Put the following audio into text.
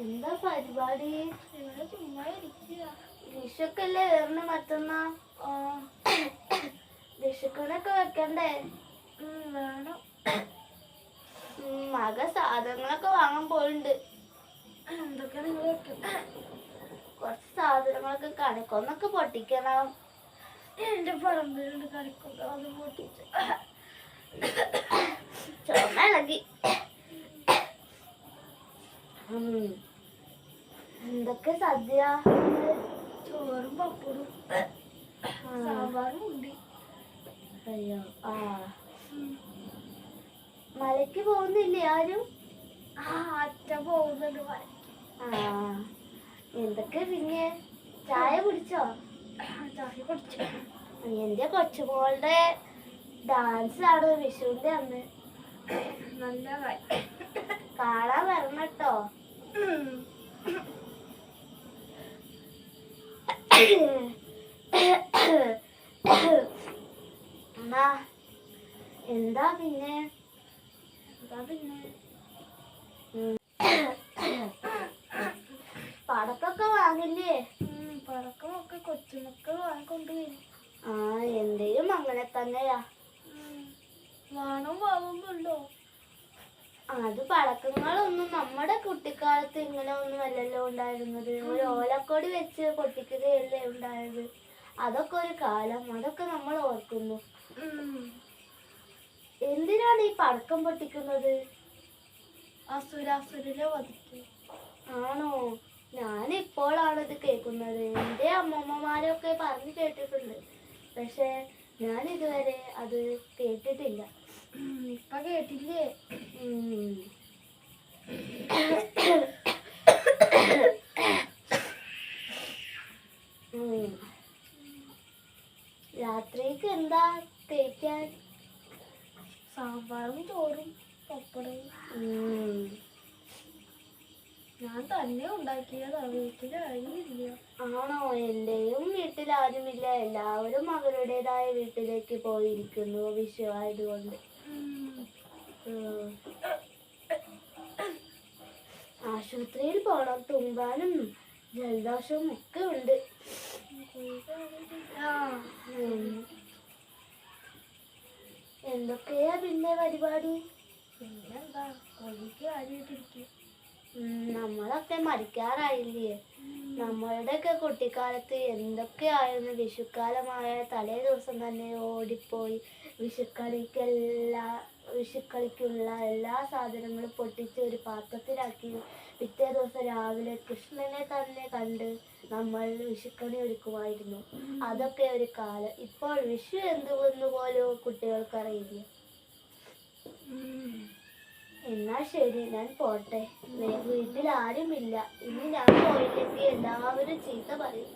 പരിപാടി? ഇവിടെ ചുമ്മാ ഇരിക്കുക. വിഷുക്കല്ലേ വേറെ മറ്റന്ന വിഷുക്കണൊക്കെ വെക്കണ്ടേ? വേണം. മക സാധനങ്ങളൊക്കെ വാങ്ങാൻ പോയിണ്ട് എന്തൊക്കെ നിങ്ങൾ കുറച്ച് സാധനങ്ങളൊക്കെ കണിക്കൊന്നൊക്കെ പൊട്ടിക്കണം. എന്റെ പറമ്പിലുണ്ട് കളിക്കുന്നത് അത് പൊട്ടിച്ച്. ചുമ ഇളകി. എന്തൊക്കെ സദ്യ ചോറും പപ്പടും സാമ്പാറും ഉണ്ട്. അയ്യോ ആ. മലയ്ക്ക് പോകുന്നില്ല ആരും? ആ അച്ഛ പോകുന്നുണ്ട് മല- ആ എന്തൊക്കെ പിന്നെ? ചായ കുടിച്ചോ? ചായ കുടിച്ചു. എന്റെ കൊച്ചുമോളുടെ ഡാൻസ് ആണ് വിഷുവിന്റെ അന്ന്. നല്ല കാണാൻ എന്നാ? എന്താ പിന്നെ? എന്താ പിന്നെ. പടക്കൊക്കെ വാങ്ങില്ലേ? പടക്കമൊക്കെ കൊച്ചുമക്കൾ വാങ്ങിക്കൊണ്ട് ആ എന്തേലും അങ്ങനെ തന്നെയാ. അത് പടക്കങ്ങളൊന്നും നമ്മുടെ കുട്ടിക്കാലത്ത് ഇങ്ങനെ ഒന്നും അല്ലല്ലോ ഉണ്ടായിരുന്നത്. ഒരു ഓലക്കൊടി വെച്ച് പൊട്ടിക്കുകയല്ലേ ഉണ്ടായത്. അതൊക്കെ ഒരു കാലം. അതൊക്കെ നമ്മൾ ഓർക്കുന്നു. എന്തിനാണ് ഈ പടക്കം പൊട്ടിക്കുന്നത്? അസുരാസുരനെ വധിക്കും. ആണോ? ഞാൻ ഇപ്പോഴാണ് ഇത് കേൾക്കുന്നത്. എന്റെ അമ്മമ്മമാരൊക്കെ പറഞ്ഞു കേട്ടിട്ടുണ്ട്. പക്ഷെ ഞാൻ ഇതുവരെ അത് കേട്ടിട്ടില്ല. ഇപ്പൊ കേട്ടില്ലേ. രാത്രിക്ക് എന്താ തേക്കാൻ? സാമ്പാറും ചോറും പപ്പടവും. ഞാൻ തന്നെ ഉണ്ടാക്കിയതാ വീട്ടിൽ ആരുമില്ല. ആണോ? എന്റെയും വീട്ടിൽ ആരുമില്ല. എല്ലാവരും അവരുടേതായ വീട്ടിലേക്ക് പോയിരിക്കുന്നു വിഷു ആയതുകൊണ്ട്. ആശുപത്രിയിൽ പോണം. തുമ്പാനും ജലദോഷവും ഒക്കെ ഉണ്ട്. എന്തൊക്കെയാ പിന്നെ പരിപാടി? പിന്നെന്താ കോഴിക്ക് ആരുമായിട്ടിരിക്കും നമ്മളൊക്കെ മരിക്കാറായില്ലേ? നമ്മളുടെയൊക്കെ കുട്ടിക്കാലത്ത് എന്തൊക്കെയായിരുന്നു? വിഷുക്കാലമായ തലേ ദിവസം തന്നെ ഓടിപ്പോയി വിഷുക്കളിക്കെല്ലാ വിഷുക്കളിക്കുള്ള എല്ലാ സാധനങ്ങളും പൊട്ടിച്ച് ഒരു പാത്രത്തിലാക്കി പിറ്റേ ദിവസം രാവിലെ കൃഷ്ണനെ തന്നെ കണ്ട് നമ്മൾ വിഷുക്കണി ഒരുക്കുമായിരുന്നു. അതൊക്കെ ഒരു കാലം. ഇപ്പോൾ വിഷു എന്തുവെന്ന് പോലും കുട്ടികൾക്കറിയില്ല. എന്നാ ശരി ഞാൻ പോട്ടെ. വീട്ടിൽ ആരുമില്ല. ഇനി ഞാൻ പോയില്ലെങ്കിൽ എല്ലാവരും ചീത്ത പറയും.